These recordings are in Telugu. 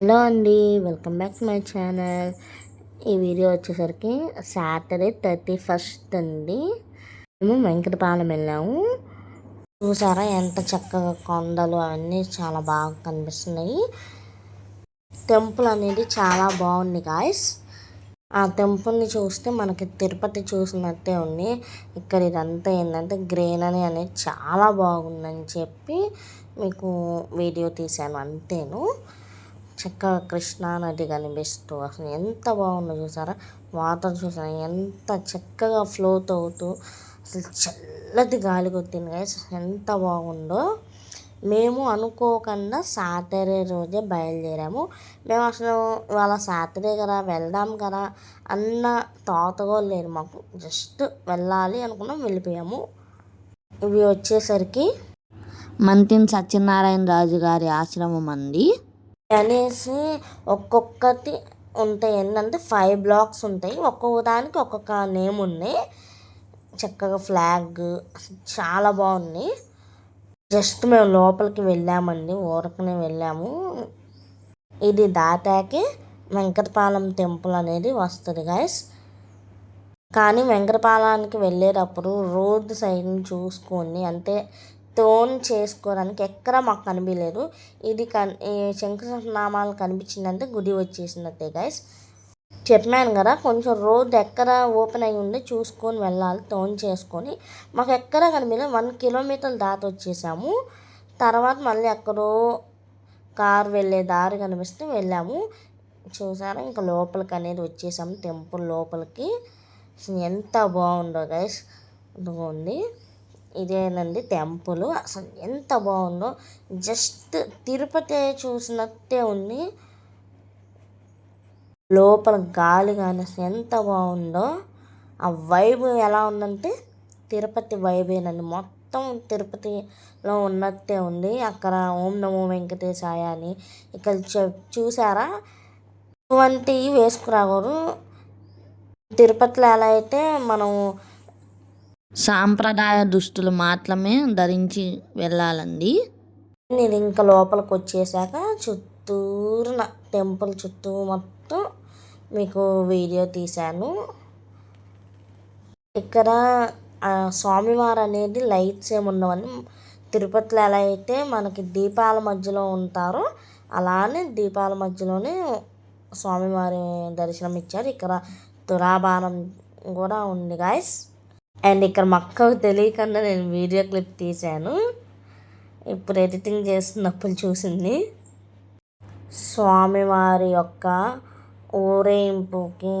హలో అండి welcome back to my channel. ఈ వీడియో వచ్చేసరికి సాటర్డే థర్టీ ఫస్ట్ అండి. మేము వెంకటపాలెం వెళ్ళాము. చూసారా ఎంత చక్కగా కొండలు అవన్నీ చాలా బాగా కనిపిస్తున్నాయి. టెంపుల్ అనేది చాలా బాగుంది గాయస్ ఆ టెంపుల్ని చూస్తే మనకి తిరుపతి చూసినట్టే ఉంది. ఇక్కడ ఇదంతా ఏంటంటే గ్రీనరీ అనేది చాలా బాగుందని చెప్పి మీకు వీడియో తీశాను అంతేను. చక్కగా కృష్ణా నది కనిపిస్తూ అసలు ఎంత బాగుందో చూసారా? వాటర్ చూసారా? ఎంత చక్కగా ఫ్లోట్ అవుతూ అసలు చల్లటి గాలి కొట్టింది గైస్ ఎంత బాగుందో. మేము అనుకోకుండా సాటర్డే రోజే బయలుదేరాము. మేము అసలు ఇవాళ సాటర్డే కదా వెళ్దాం కదా అన్న తాతగా లేరు మాకు. జస్ట్ వెళ్ళాలి అనుకున్నాం వెళ్ళిపోయాము. ఇవి వచ్చేసరికి మంతిన్ సత్యనారాయణ రాజు గారి ఆశ్రమం అండి. అనేసి ఒక్కొక్కటి ఉంటాయి. ఏంటంటే ఫైవ్ బ్లాక్స్ ఉంటాయి. ఒక్కొక్క దానికి ఒక్కొక్క నేమ్ ఉన్నాయి చక్కగా ఫ్లాగ్ చాలా బాగుంది. జస్ట్ మేము లోపలికి వెళ్ళామండి. ఊరకనే వెళ్ళాము. ఇది దాటాకే వెంకటపాలెం టెంపుల్ అనేది వస్తుంది గాయస్ కానీ వెంకటపాలానికి వెళ్ళేటప్పుడు రోడ్ సైడ్ని చూసుకొని అంటే తోన్ చేసుకోవడానికి ఎక్కడ మాకు కనిపించలేదు. ఇది కన్ ఈ శంకునామాలు కనిపించిందంటే గుడి వచ్చేసినట్టే గైస్ చెప్పాను కదా కొంచెం రోడ్ ఎక్కడ ఓపెన్ అయి ఉందో చూసుకొని వెళ్ళాలి తోన్ చేసుకొని. మాకు ఎక్కడ కనిపించలేదు. వన్ కిలోమీటర్లు దాటి వచ్చేసాము. తర్వాత మళ్ళీ ఎక్కడో కారు వెళ్ళే దారి కనిపిస్తే వెళ్ళాము. చూసారా ఇంకా లోపలికి అనేది వచ్చేసాము టెంపుల్ లోపలికి. ఎంత బాగుందో గైస్ ఉంది ఇదేనండి టెంపుల్. అసలు ఎంత బాగుందో. జస్ట్ తిరుపతి చూసినట్టే ఉంది. లోపల గాలి కానీ ఎంత బాగుందో. ఆ వైబ్ ఎలా ఉందంటే తిరుపతి వైబేనండి. మొత్తం తిరుపతిలో ఉన్నట్టే ఉంది. అక్కడ ఓం నమో వెంకటేశాయ అని ఇక్కడ చూసారా? ఇటువంటివి వేసుకురాకూడదు తిరుపతిలో ఎలా అయితే మనం సాంప్రదాయ దుస్తులు మాత్రమే ధరించి వెళ్ళాలండి. నేను ఇంకా లోపలికి వచ్చేసాక చుట్టూరున టెంపుల్ చుట్టూ మొత్తం మీకు వీడియో తీశాను. ఇక్కడ స్వామివారు అనేది లైట్స్ ఏమి ఉండవని తిరుపతిలో ఎలా అయితే మనకి దీపాల మధ్యలో ఉంటారో అలానే దీపాల మధ్యలోనే స్వామివారి దర్శనం ఇచ్చారు ఇక్కడ తురాబానం కూడా ఉంది గాయస్ అండ్ ఇక్కడ మక్కకు తెలియకుండా నేను వీడియో క్లిప్ తీశాను. ఇప్పుడు ఎడిటింగ్ చేస్తున్నప్పుడు చూసింది. స్వామివారి యొక్క ఊరేంపుకి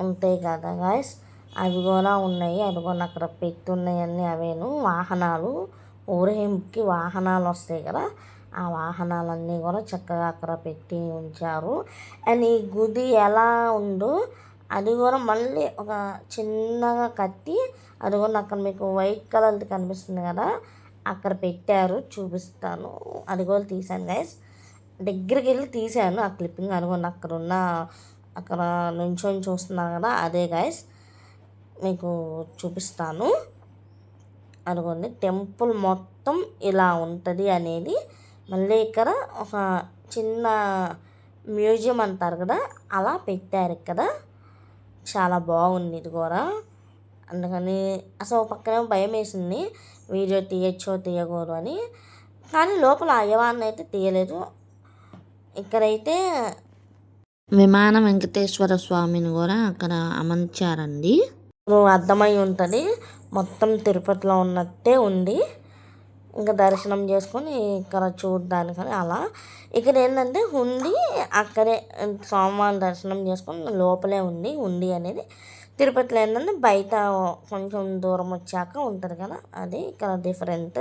ఉంటాయి కదా గాయస్ అవి కూడా ఉన్నాయి. అవి కూడా అక్కడ పెట్టున్నాయన్నీ అవేను. వాహనాలు ఊరేంపుకి వాహనాలు వస్తాయి కదా? ఆ వాహనాలన్నీ కూడా చక్కగా అక్కడ పెట్టి ఉంచారు. అండ్ ఈ గుడి ఎలా ఉందో అది కూడా మళ్ళీ ఒక చిన్నగా కట్టి అది కూడా అక్కడ మీకు వైట్ కలర్ది కనిపిస్తుంది కదా అక్కడ పెట్టారు చూపిస్తాను. అది కూడా తీసాను గైస్ దగ్గరికి వెళ్ళి తీసాను ఆ క్లిప్పింగ్ అనుకోండి అక్కడ ఉన్న అక్కడ నుంచొని చూస్తున్నాను కదా అదే గైస్ మీకు చూపిస్తాను. అనుకోండి టెంపుల్ మొత్తం ఇలా ఉంటుంది అనేది మళ్ళీ ఇక్కడ ఒక చిన్న మ్యూజియం అంటారు కదా అలా పెట్టారు ఇక్కడ. చాలా బాగుంది ఇది కూడా. అందుకని అసలు పక్కనే భయం వేసింది. వీడియో తీయచ్చో తీయకూడదు అని. కానీ లోపల అయ్యవాన్ని అయితే తీయలేదు. ఇక్కడైతే విమాన వెంకటేశ్వర స్వామిని కూడా అక్కడ అమర్చారండి. అర్థమై ఉంటుంది. మొత్తం తిరుపతిలో ఉన్నట్టే ఉంది. ఇంకా దర్శనం చేసుకొని ఇక్కడ చూడడానికని అలా. ఇక్కడ ఏంటంటే హుండి అక్కడే స్వామివారి దర్శనం చేసుకొని లోపలే ఉంది హుండి అనేది. తిరుపతిలో ఏంటంటే బయట కొంచెం దూరం వచ్చాక ఉంటుంది కదా అది ఇక్కడ డిఫరెంట్.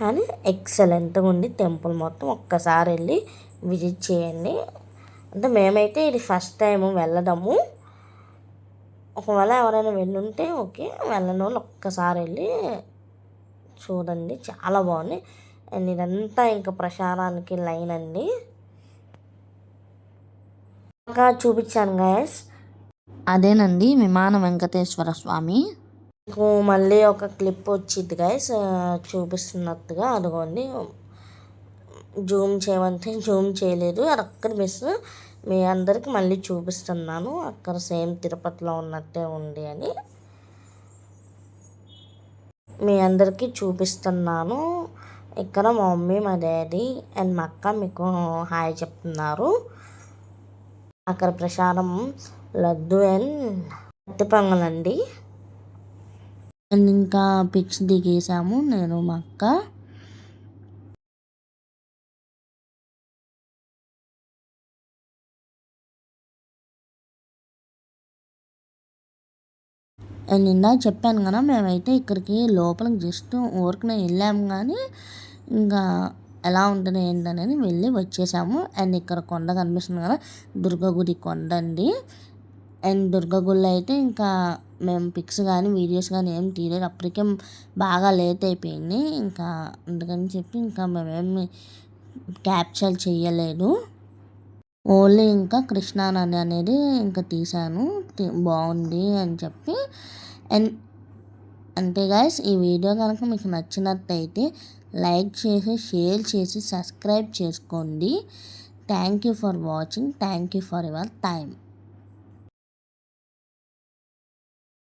కానీ ఎక్సలెంట్గా ఉంది టెంపుల్ మొత్తం. ఒక్కసారి వెళ్ళి విజిట్ చేయండి. అంటే మేమైతే ఇది ఫస్ట్ టైం వెళ్ళడము. ఒకవేళ ఎవరైనా వెళ్ళుంటే ఓకే వెళ్ళని వాళ్ళు ఒక్కసారి వెళ్ళి చూడండి చాలా బాగుంది. అండ్ ఇదంతా ఇంకా ప్రసారానికి లైన్ అండి. ఇంకా చూపించాను గాయస్. అదేనండి విమాన వెంకటేశ్వర స్వామి. మీకు మళ్ళీ ఒక క్లిప్ వచ్చింది గాయస్ చూపిస్తున్నట్టుగా. అదిగోండి. జూమ్ చేయమంటే జూమ్ చేయలేదు. అది అక్కడ మిస్. మీ అందరికి మళ్ళీ చూపిస్తున్నాను. అక్కడ సేమ్ తిరుపతిలో ఉన్నట్టే ఉంది అని. మీ అందరికీ చూపిస్తున్నాను. ఇక్కడ మా మమ్మీ మా డాడీ అండ్ మా అక్క మీకు హాయ్ చెప్తున్నారు. అక్కడ ప్రసాదం లడ్డు అండ్ అట్టి పొంగలండి అండ్ ఇంకా పిక్స్ దిగేసాము నేను మా అక్క. నిన్న చెప్పాను కదా మేమైతే ఇక్కడికి లోపలికి జస్ట్ ఊరికనే వెళ్ళాము కానీ ఇంకా ఎలా ఉంటుంది ఏంటనేది వెళ్ళి వచ్చేసాము. అండ్ ఇక్కడ కొండ కనిపిస్తుంది కదా దుర్గగుడి కొండ అండి. అండ్ దుర్గగుడిలో అయితే ఇంకా మేము పిక్స్ కానీ వీడియోస్ కానీ ఏం తీయలేదు. అప్పటికే బాగా లేట్ అయిపోయింది. ఇంకా అందుకని చెప్పి ఇంకా మేమేమి క్యాప్చర్ చేయలేదు. ఓన్లీ ఇంకా కృష్ణానది అనేది ఇంకా తీశాను. బాగుంది అని చెప్పి. అండ్ అంతే గాయస్ ఈ వీడియో కనుక మీకు నచ్చినట్టయితే లైక్ చేసి షేర్ చేసి సబ్స్క్రైబ్ చేసుకోండి. Thank you for watching. Thank you for your time